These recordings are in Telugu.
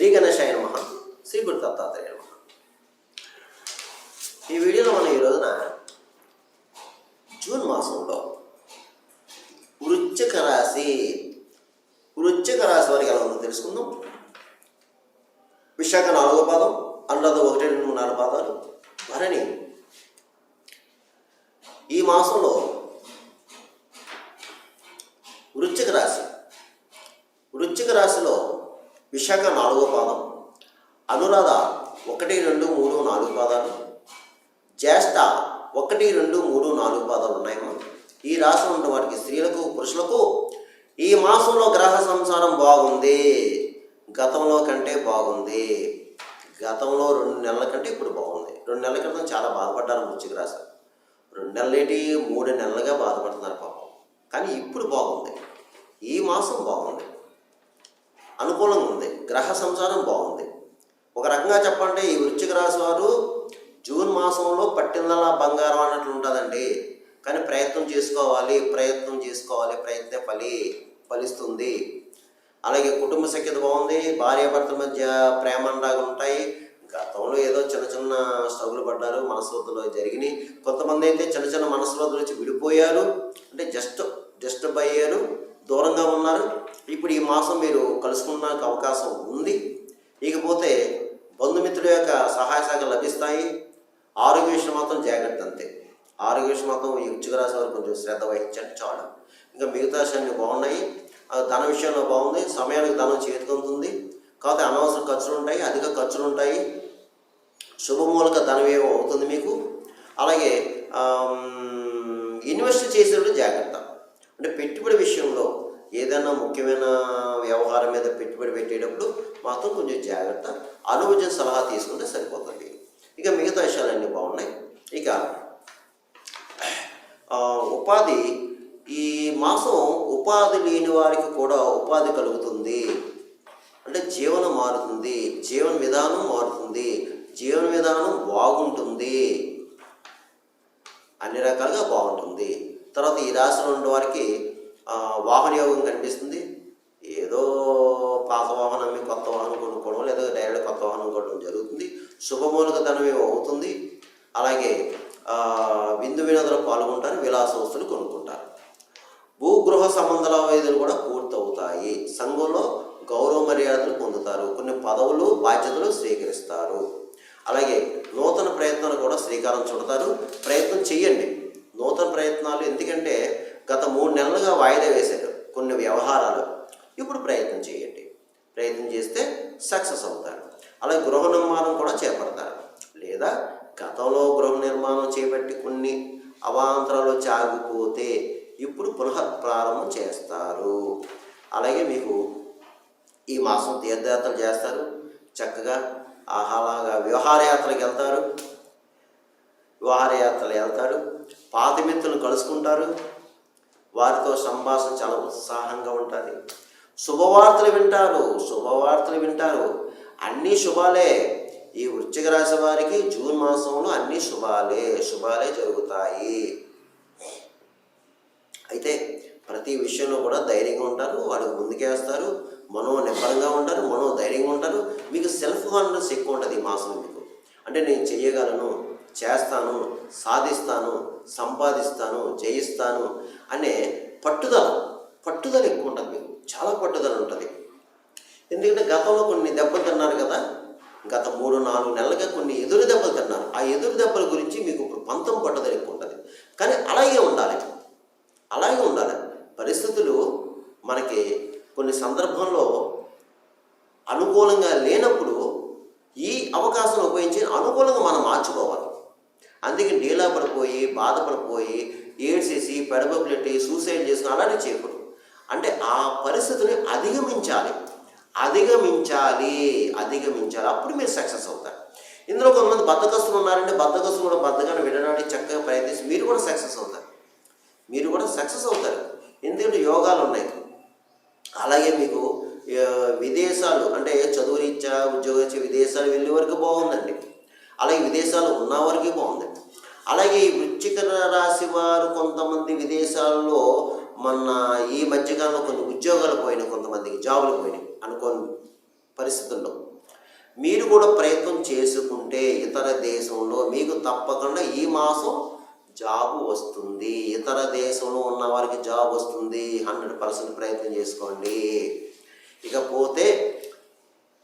శ్రీ గణేశాయ నమ. శ్రీ గురు దత్తాత్రేయ నమ. ఈ వీడియోలో మనం ఈ రోజున జూన్ మాసంలో వృశ్చిక రాశి వృశ్చిక రాశి వారికి ఎలా ఉందో తెలుసుకుందాం. విశాఖ నాలుగో పాదం అనురాధ ఒకటి రెండు మూడు నాలుగు పాదాలు. భరణి ఈ మాసంలో వృశ్చిక రాశి వృశ్చిక రాశిలో విశాఖ నాలుగో పాదం. అనురాధ ఒకటి రెండు మూడు నాలుగు పాదాలు. జ్యేష్ఠ ఒకటి రెండు మూడు నాలుగు పాదాలు ఉన్నాయమ్మా ఈ రాశిలో ఉన్న వారికి స్త్రీలకు పురుషులకు ఈ మాసంలో గ్రహ సంసారం బాగుంది. గతంలో కంటే బాగుంది. గతంలో రెండు నెలల కంటే ఇప్పుడు బాగుంది. రెండు నెలల క్రితం చాలా బాధపడ్డారు వృశ్చిక రాశి రెండు నెలలేటి? మూడు నెలలుగా బాధపడుతున్నారు పాపం. కానీ ఇప్పుడు బాగుంది. ఈ మాసం బాగుంది. అనుకూలంగా ఉంది. గ్రహ సంచారం బాగుంది. ఒక రకంగా చెప్పండి ఈ వృశ్చిక రాశి వారు జూన్ మాసంలో పట్టిందల బంగారం అన్నట్లు ఉంటుందండి. కానీ ప్రయత్నం చేసుకోవాలి ప్రయత్నం చేసుకోవాలి ప్రయత్నం ఫలి ఫలిస్తుంది. అలాగే కుటుంబ సఖ్యత బాగుంది భార్యాభర్తల మధ్య ప్రేమ అనురాగాలు ఉంటాయి. గతంలో ఏదో చిన్న చిన్న స్ట్రగుల్ పడ్డారు మనస్రోతులు జరిగినాయి. కొంతమంది అయితే చిన్న చిన్న మనస్రోతులు వచ్చి విడిపోయారు. అంటే జస్ట్ జస్ట్ అయ్యారు దూరంగా ఉన్నారు. ఇప్పుడు ఈ మాసం మీరు కలుసుకున్నాక అవకాశం ఉంది. ఇకపోతే బంధుమిత్రుల యొక్క సహాయ శాఖ లభిస్తాయి. ఆరోగ్య విషయం మాత్రం జాగ్రత్త అంతే. ఆరోగ్య విషయం మాత్రం ఈ ఉచ్చుక రాశి వారు కొంచెం శ్రద్ధ వహించండి చాలు. ఇంకా మిగతా విషయాన్ని బాగున్నాయి. ఆ ధన విషయంలో బాగుంది. సమయానికి ధనం చేతికొందుతుంది కాకపోతే అనవసర ఖర్చులు ఉంటాయి అధిక ఖర్చులు ఉంటాయి శుభమూలక ధనం ఏమో అవుతుంది మీకు. అలాగే ఇన్వెస్ట్ చేసేటప్పుడు జాగ్రత్త. అంటే పెట్టుబడి విషయంలో ఏదైనా ముఖ్యమైన వ్యవహారం మీద పెట్టుబడి పెట్టేటప్పుడు మాత్రం కొంచెం జాగ్రత్త. అనుభవం సలహా తీసుకుంటే సరిపోతుంది. ఇక మిగతా విషయాలన్నీ బాగున్నాయి. ఇక ఉపాధి. ఈ మాసం ఉపాధి లేని వారికి కూడా ఉపాధి కలుగుతుంది. అంటే జీవనం మారుతుంది. జీవన విధానం మారుతుంది. జీవన విధానం బాగుంటుంది. అన్ని రకాలుగా బాగుంటుంది. తర్వాత ఈ రాశిలో ఉన్న వారికి వాహన యోగం కనిపిస్తుంది. ఏదో పాత వాహనం అమ్మి కొత్త వాహనం కొనుక్కోవడం లేదా డైరెక్ట్ కొత్త వాహనం కొనడం జరుగుతుంది. శుభమూలకతనం అవుతుంది. అలాగే విందు వినోదాలు పాల్గొంటారు విలాస వస్తువులు కొనుక్కుంటారు. భూగృహ సంబంధాల వేదులు కూడా పూర్తవుతాయి. సంఘంలో గౌరవ మర్యాదలు పొందుతారు. కొన్ని పదవులు బాధ్యతలు స్వీకరిస్తారు. అలాగే నూతన ప్రయత్నాలు కూడా శ్రీకారం చుడతారు. ప్రయత్నం చెయ్యండి. నూతన ప్రయత్నాలు ఎందుకంటే గత మూడు నెలలుగా వాయిదా వేశారు కొన్ని వ్యవహారాలు. ఇప్పుడు ప్రయత్నం చేయండి. ప్రయత్నం చేస్తే సక్సెస్ అవుతారు. అలాగే గృహ నిర్మాణం కూడా చేపడతారు. లేదా గతంలో గృహ నిర్మాణం చేపట్టి కొన్ని అవాంతరాలు చాగిపోతే ఇప్పుడు పునః ప్రారంభం చేస్తారు. అలాగే మీకు ఈ మాసం తీర్థయాత్రలు చేస్తారు. చక్కగా ఆహ్లాగా విహారయాత్రలకు వెళ్తారు. విహారయాత్రలు వెళ్తారు. పాత మిత్రులు కలుసుకుంటారు. వారితో సంభాషణ చాలా ఉత్సాహంగా ఉంటుంది. శుభవార్తలు వింటారు శుభవార్తలు వింటారు. అన్నీ శుభాలే. ఈ వృశ్చిక రాశి వారికి జూన్ మాసంలో అన్ని శుభాలే శుభాలే జరుగుతాయి. అయితే ప్రతి విషయంలో కూడా ధైర్యంగా ఉంటారు. వాడు ముందుకేస్తారు మనో నిబ్బరంగా ఉంటారు మనో ధైర్యంగా ఉంటారు. మీకు సెల్ఫ్ కాన్ఫిడెన్స్ ఎక్కువ ఉంటుంది ఈ మాసం మీకు. అంటే నేను చేయగలను చేస్తాను సాధిస్తాను సంపాదిస్తాను జయిస్తాను అనే పట్టుదల పట్టుదల ఎక్కువ ఉంటుంది మీకు చాలా పట్టుదల ఉంటుంది. ఎందుకంటే గతంలో కొన్ని దెబ్బలు తిన్నారు కదా గత మూడు నాలుగు నెలలుగా కొన్ని ఎదురు దెబ్బలు తిన్నారు. ఆ ఎదురు దెబ్బల గురించి మీకు ఇప్పుడు పంతం పట్టుదల ఎక్కువ ఉంటుంది కానీ అలాగే ఉండాలి. అలాగే ఉండాలి. పరిస్థితులు మనకి కొన్ని సందర్భంలో అనుకూలంగా లేనప్పుడు ఈ అవకాశం ఉపయోగించి అనుకూలంగా మనం మార్చుకోవాలి. అందుకే డీలా పడిపోయి బాధపడిపోయి ఏడ్చేసి పెడబొబ్బులెట్టి సూసైడ్ చేసుకుని అలానే చేయకూడదు. అంటే ఆ పరిస్థితిని అధిగమించాలి. అధిగమించాలి. అధిగమించాలి. అప్పుడు మీరు సక్సెస్ అవుతారు. ఇందులో కొంతమంది బద్దకస్తులు ఉన్నారంటే బద్దకస్తులు కూడా బద్దగానే వినడానికి చక్కగా ప్రయత్నించి మీరు కూడా సక్సెస్ అవుతారు. మీరు కూడా సక్సెస్ అవుతారు. ఎందుకంటే యోగాలు ఉన్నాయి. అలాగే మీకు విదేశాలు అంటే చదువు రీత్యా ఉద్యోగ విదేశాలు వెళ్ళే వరకు బాగుందండి. అలాగే విదేశాలు ఉన్న వరకు బాగుంది. అలాగే ఈ వృచ్చిక రాశి వారు కొంతమంది విదేశాల్లో మొన్న ఈ మధ్యకాలంలో కొన్ని ఉద్యోగాలు పోయినాయి కొంతమందికి జాబులు పోయినాయి అనుకోని పరిస్థితుల్లో. మీరు కూడా ప్రయత్నం చేసుకుంటే ఇతర దేశంలో మీకు తప్పకుండా ఈ మాసం జాబ్ వస్తుంది. ఇతర దేశంలో ఉన్న వారికి జాబ్ వస్తుంది హండ్రెడ్ పర్సెంట్ ప్రయత్నం చేసుకోండి. ఇకపోతే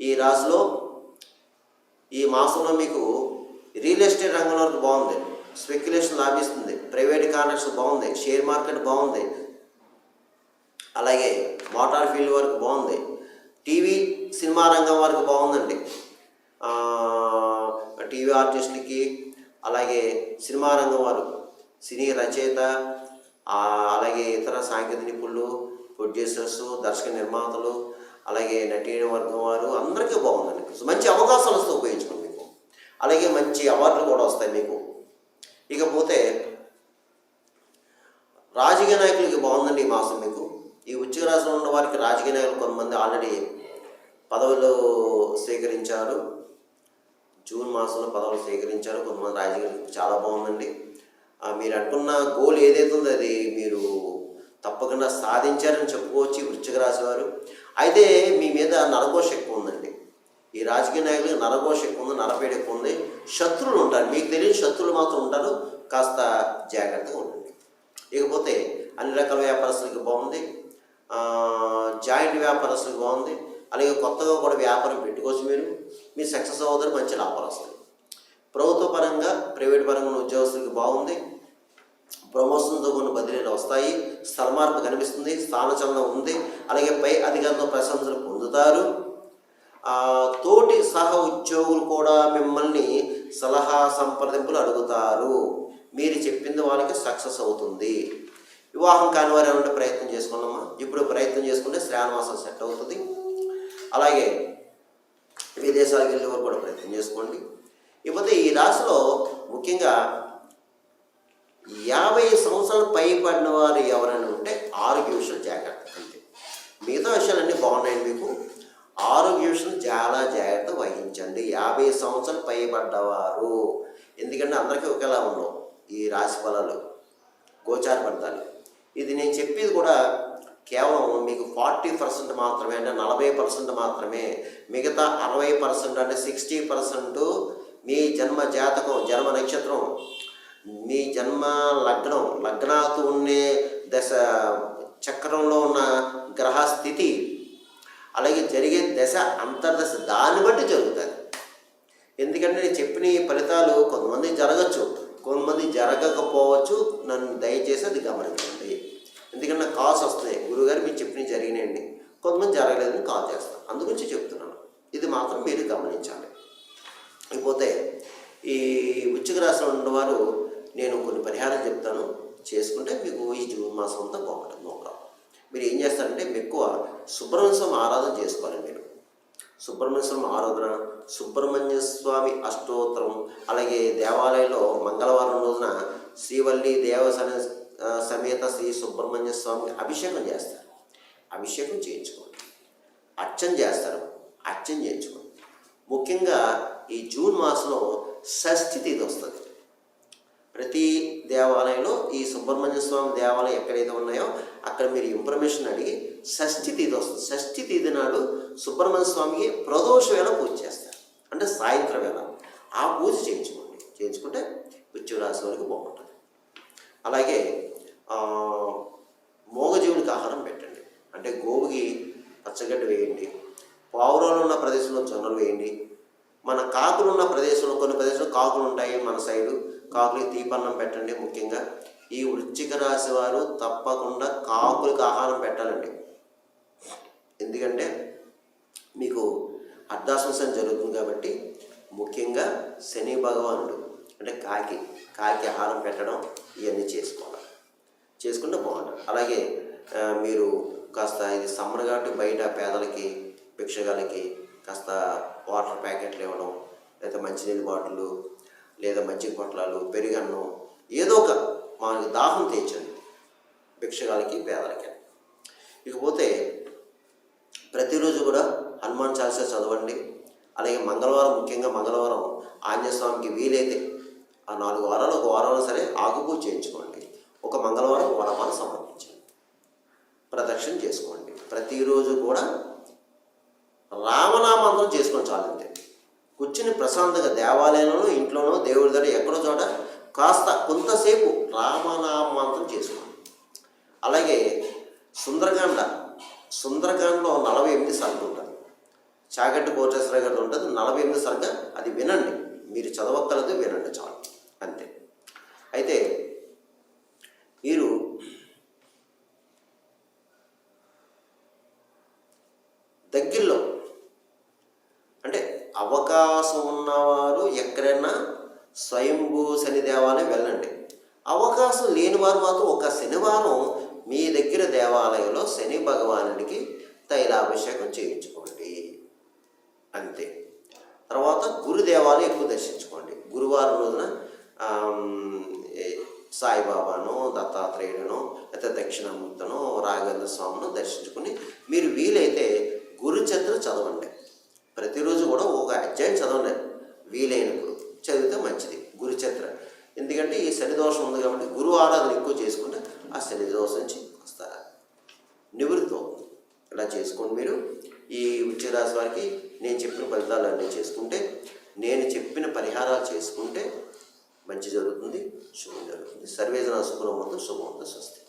ఈ రాశిలో ఈ మాసంలో మీకు రియల్ ఎస్టేట్ రంగంలో బాగుంది స్పెక్యులేషన్ లాభిస్తుంది. ప్రైవేట్ కాంట్రాక్ట్స్ బాగుంది. షేర్ మార్కెట్ బాగుంది. అలాగే మోటార్ ఫీల్డ్ వరకు బాగుంది. టీవీ సినిమా రంగం వరకు బాగుందండి. టీవీ ఆర్టిస్టులకి అలాగే సినిమా రంగం వారు సినీ రచయిత అలాగే ఇతర సాంకేతిక నిపుణులు ప్రొడ్యూసర్స్ దర్శక నిర్మాతలు అలాగే నటీ వర్గం వారు అందరికీ బాగుందండి. మంచి అవకాశాలు వస్తూ ఉపయోగించుకోండి మీకు అలాగే మంచి అవార్డులు కూడా వస్తాయి మీకు. ఇకపోతే రాజకీయ నాయకులకి బాగుందండి ఈ మాసం మీకు. ఈ ఉద్యోగ రాశిలో ఉన్న వారికి రాజకీయ నాయకులు కొంతమంది ఆల్రెడీ పదవులు స్వీకరించారు. జూన్ మాసంలో పదవులు స్వీకరించారు. కొంతమంది రాజకీయాలు చాలా బాగుందండి. మీరు అనుకున్న గోల్ ఏదైతే ఉందో అది మీరు తప్పకుండా సాధించారని చెప్పుకోవచ్చు ఈ వృశ్చిక రాశి వారు. అయితే మీ మీద నరఘోష ఎక్కువ ఉందండి ఈ రాజకీయ నాయకులు నరఘోష ఎక్కువ ఉంది ఎక్కువ ఉంది. శత్రువులు ఉంటారు. మీకు తెలియని శత్రువులు మాత్రం ఉంటారు. కాస్త జాగ్రత్తగా ఉండండి. ఇకపోతే అన్ని రకాల వ్యాపారస్తులకి బాగుంది. జాయింట్ వ్యాపారస్తులకి బాగుంది. అలాగే కొత్తగా కూడా వ్యాపారం పెట్టుకోవచ్చు మీరు. మీ సక్సెస్ అవుతారు మంచి లాభాలు వస్తాయి. ప్రభుత్వ పరంగా ప్రైవేట్ పరంగా ఉద్యోగస్తులకి బాగుంది. ప్రమోషన్తో కొన్ని బదిలీలు వస్తాయి. స్థలమార్పు కనిపిస్తుంది. స్థానచలనం ఉంది. అలాగే పై అధికారంతో ప్రశంసలు పొందుతారు. తోటి సహ ఉద్యోగులు కూడా మిమ్మల్ని సలహా సంప్రదింపులు అడుగుతారు. మీరు చెప్పింది వాళ్ళకి సక్సెస్ అవుతుంది. వివాహం కాని వారు ఏమంటే ప్రయత్నం చేసుకున్నామా? ఇప్పుడు ప్రయత్నం చేసుకుంటే శ్రావణమాసం సెట్ అవుతుంది. అలాగే విదేశాలకు వెళ్ళే వారు కూడా ప్రయత్నం చేసుకోండి. ఇకపోతే ఈ రాశిలో ముఖ్యంగా యాభై సంవత్సరాలు పైబడిన వారు ఎవరైనా ఉంటే ఆరోగ్య విషయాలు జాగ్రత్త అంతే మిగతా విషయాలన్నీ బాగున్నాయండి మీకు. ఆరోగ్య విషయం చాలా జాగ్రత్త వహించండి. యాభై సంవత్సరాలు పైబడ్డవారు. ఎందుకంటే అందరికీ ఒకేలా ఉండవు ఈ రాశి ఫలాలు గోచార ఫలితాలు. ఇది నేను చెప్పేది కూడా కేవలం మీకు ఫార్టీ పర్సెంట్ మాత్రమే అంటే నలభై పర్సెంట్ మాత్రమే. మిగతా అరవై పర్సెంట్ అంటే సిక్స్టీ పర్సెంట్ మీ జన్మ జాతకం జన్మ నక్షత్రం మీ జన్మ లగ్నం లగ్నాతో ఉండే దశ చక్రంలో ఉన్న గ్రహ స్థితి అలాగే జరిగే దశ అంతర్దశ దాన్ని బట్టి జరుగుతుంది ఎందుకంటే నేను చెప్పిన ఫలితాలు కొంతమంది జరగచ్చు కొంతమంది జరగకపోవచ్చు. నన్ను దయచేసి అది గమనించండి. ఎందుకంటే నాకు కాల్స్ వస్తున్నాయి. గురుగారు మీరు చెప్పినవి జరిగినాయండి. కొంతమంది జరగలేదని కాల్ చేస్తాను. అందుగురించి చెప్తున్నాను. ఇది మాత్రం మీరు గమనించాలి. ఇకపోతే ఈ వృశ్చిక రాశిలో ఉన్నవారు నేను కొన్ని పరిహారం చెప్తాను. చేసుకుంటే మీకు ఈ జూన్ మాసం అంతా బాగుంటుంది. ఒక మీరు ఏం చేస్తారంటే ఎక్కువ సుబ్రహ్మణ్య స్వామి ఆరాధన చేసుకోవాలి మీరు. సుబ్రహ్మణ్య స్వామి ఆరాధన సుబ్రహ్మణ్య స్వామి అష్టోత్తరం అలాగే దేవాలయంలో మంగళవారం రోజున శ్రీవల్లి దేవసన సమేత శ్రీ సుబ్రహ్మణ్య స్వామికి అభిషేకం చేస్తారు. అభిషేకం చేయించుకోండి. అర్చన చేస్తారు. అర్చన చేయించుకోండి. ముఖ్యంగా ఈ జూన్ మాసంలో షష్ఠి తిథి వస్తుంది. ప్రతి దేవాలయంలో ఈ సుబ్రహ్మణ్య స్వామి దేవాలయం ఎక్కడైతే ఉన్నాయో అక్కడ మీరు ఇన్ఫర్మేషన్ అడిగి షష్ఠి తీది వస్తుంది. షష్ఠి తీది నాడు సుబ్రహ్మణ్య స్వామికి ప్రదోష వేళ పూజ చేస్తారు. అంటే సాయంత్రం వేళ. ఆ పూజ చేయించుకోండి. చేయించుకుంటే వృత్తి రాశి వరకు బాగుంటుంది. అలాగే మోగజీవునికి మూగజీవునికి ఆహారం పెట్టండి. అంటే గోవుకి పచ్చగడ్డి వేయండి. పావురాలు ఉన్న ప్రదేశంలో జొన్నలు వేయండి. మన కాకులు ఉన్న ప్రదేశంలో కొన్ని ప్రదేశంలో కాకులు ఉంటాయి మన సైడు. కాకులకి తీపన్నం పెట్టండి ముఖ్యంగా. ఈ వృశ్చిక రాశి వారు తప్పకుండా కాకులకు ఆహారం పెట్టాలండి. ఎందుకంటే మీకు అర్ధాశ్వాసం జరుగుతుంది కాబట్టి ముఖ్యంగా శని భగవానుడు అంటే కాకి కాకి ఆహారం పెట్టడం ఇవన్నీ చేసుకోవాలి. చేసుకుంటే బాగుంటుంది. అలాగే మీరు కాస్త ఇది సమ్మర్ కాబట్టి బయట పేదలకి భిక్షగాలకి కాస్త వాటర్ ప్యాకెట్లు ఇవ్వడం లేదా మంచినీళ్ళ బాటిల్ లేదా మజ్జిగ పొట్లాలు పెరుగన్నం ఏదో ఒక మాకు దాహం తీర్చండి. భిక్షగాలకి పేదలకి. ఇకపోతే ప్రతిరోజు కూడా హనుమాన్ చాలీసా చదవండి. అలాగే మంగళవారం ముఖ్యంగా మంగళవారం ఆంజనేయస్వామికి వీలైతే ఆ నాలుగు వారాలు ఒక వారంలో సరే ఆకుపూజ చేయించుకోండి. ఒక మంగళవారం వడమాల సమర్పించండి. ప్రదక్షిణ చేసుకోండి. ప్రతిరోజు కూడా రామనామంత్రం చేసుకొని చాలంతే. కూర్చుని ప్రశాంతంగా దేవాలయంలో ఇంట్లోనో దేవుడి దగ్గర ఎక్కడో చోట కాస్త కొంతసేపు రామనామాంతం చేసుకోండి అలాగే సుందరకాండ సుందరకాండలో నలభై ఎనిమిది సర్గలు ఉంటుంది. చాగట్టు కోటేశ్వర గారు ఉంటుంది. నలభై ఎనిమిది సర్గ అది వినండి. మీరు చదవక్కలదు వినండి చాలు అంతే అయితే మీరు దగ్గరలో అంటే అవకాశం ఉన్నవారు ఎక్కడైనా స్వయంభూ శని దేవాలయం వెళ్ళండి. అవకాశం లేని వారు మాత్రం ఒక శనివారం మీ దగ్గర దేవాలయంలో శని భగవానుడికి తైలాభిషేకం చేయించుకోండి. అంతే. తర్వాత గురు దేవాలయం ఎక్కువ దర్శించుకోండి. గురువారం రోజున సాయిబాబాను దత్తాత్రేయుడును లేకపోతే దక్షిణామూర్తను రాఘవేంద్ర స్వామిను దర్శించుకుని మీరు వీలైతే గురుచరిత్ర చదవండి. ప్రతిరోజు కూడా ఒక అధ్యాయం చదవండి. వీలైనప్పుడు చదివితే మంచిది. గురుచరిత్ర ఎందుకంటే ఈ శని దోషం ఉంది కాబట్టి గురువు ఆరాధన ఎక్కువ చేసుకుంటే ఆ శనిదోషం నుంచి వస్తారు. నివృత్తి అవుతుంది ఇలా చేసుకోండి మీరు. ఈ వృశ్చిక వారికి నేను చెప్పిన ఫలితాలు అన్నీ చేసుకుంటే నేను చెప్పిన పరిహారాలు చేసుకుంటే మంచి జరుగుతుంది శుభం జరుగుతుంది. సర్వేజన శుభ్రం శుభం స్వస్తి.